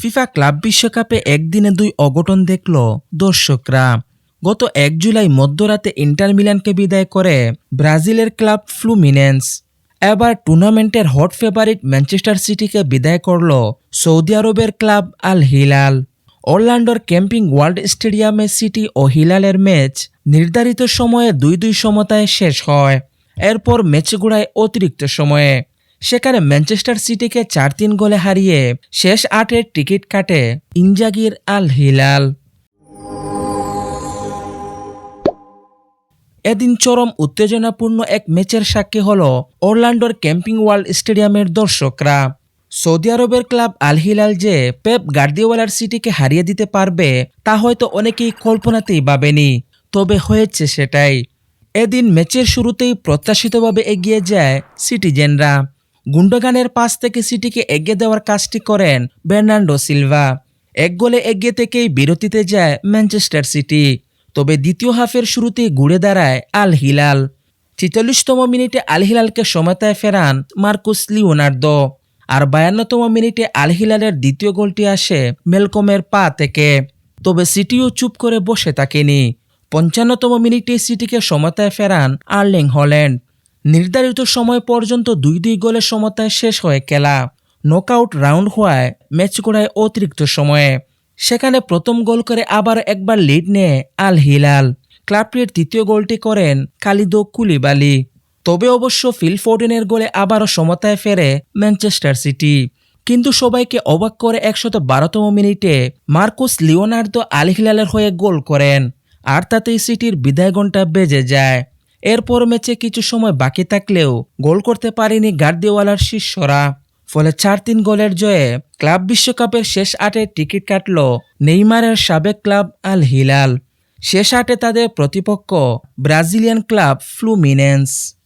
FIFA club বিশ্বকাপে একদিনে দুই অঘটন দেখল দর্শকরা। গত এক জুলাই মধ্যরাতে ইন্টার মিলানকে বিদায় করে ব্রাজিলের ক্লাব ফ্লুমিনেন্স। এবার টুর্নামেন্টের হট ফেভারিট ম্যানচেস্টার সিটিকে বিদায় করল সৌদি আরবের ক্লাব আল হিলাল। অরল্যান্ডোর ক্যাম্পিং ওয়ার্ল্ড স্টেডিয়ামে সিটি ও হিলালের ম্যাচ নির্ধারিত সময়ে দুই দুই সমতায় শেষ হয়। এরপর ম্যাচ গোড়ায় অতিরিক্ত সময়ে। সেখানে ম্যানচেস্টার সিটিকে চার তিন গোলে হারিয়ে শেষ আটের টিকিট কাটে ইনজাগির আল হিলাল। এদিন চরম উত্তেজনাপূর্ণ এক ম্যাচের সাক্ষী হল অরল্যান্ডোর ক্যাম্পিং ওয়ার্ল্ড স্টেডিয়ামের দর্শকরা। সৌদি আরবের ক্লাব আল হিলাল যে পেপ গার্দিওয়ালার সিটিকে হারিয়ে দিতে পারবে, তা হয়তো অনেকেই কল্পনাতেই ভাবেনি, তবে হয়েছে সেটাই। এদিন ম্যাচের শুরুতেই প্রত্যাশিতভাবে এগিয়ে যায় সিটিজেনরা। গুন্ডগানের পাশ থেকে সিটিকে এগিয়ে দেওয়ার কাজটি করেন বের্নান্ডো সিলভা। এক গোলে এগিয়ে থেকেই বিরতিতে যায় ম্যানচেস্টার সিটি। তবে দ্বিতীয় হাফের শুরুতে ঘুরে দাঁড়ায় আল হিলাল। ছেচল্লিশতম মিনিটে আল হিলালকে সমতায় ফেরান মার্কুস লিওনার্দো। আর বায়ান্নতম মিনিটে আল হিলালের দ্বিতীয় গোলটি আসে মেলকমের পা থেকে। তবে সিটিও চুপ করে বসে থাকেনি। পঞ্চান্নতম মিনিটে সিটিকে সমতায় ফেরান আর্লিং হল্যান্ড। নির্ধারিত সময় পর্যন্ত দুই দুই গোলের সমতায় শেষ হয়ে খেলা। নকআউট রাউন্ড হওয়ায় ম্যাচ গড়ায় অতিরিক্ত সময়ে। সেখানে প্রথম গোল করে আবার একবার লিড নেয় আল হিলাল। ক্লাবটির তৃতীয় গোলটি করেন খালিদো কুলিবালি। তবে অবশ্য ফিল ফোর্ডেনের গোলে আবারও সমতায় ফেরে ম্যানচেস্টার সিটি। কিন্তু সবাইকে অবাক করে একশত বারোতম মিনিটে মার্কুস লিওনার্দো আল হিলালের হয়ে গোল করেন। আর তাতেই সিটির বিদায় ঘণ্টা বেজে যায়। এরপর ম্যাচে কিছু সময় বাকি থাকলেও গোল করতে পারেনি গার্দিওয়ালার শিষ্যরা। ফলে চার তিন গোলের জয়ে ক্লাব বিশ্বকাপের শেষ আটে টিকিট কাটল নেইমারের সাবেক ক্লাব আল হিলাল। শেষ আটে তাদের প্রতিপক্ষ ব্রাজিলিয়ান ক্লাব ফ্লুমিনেন্স।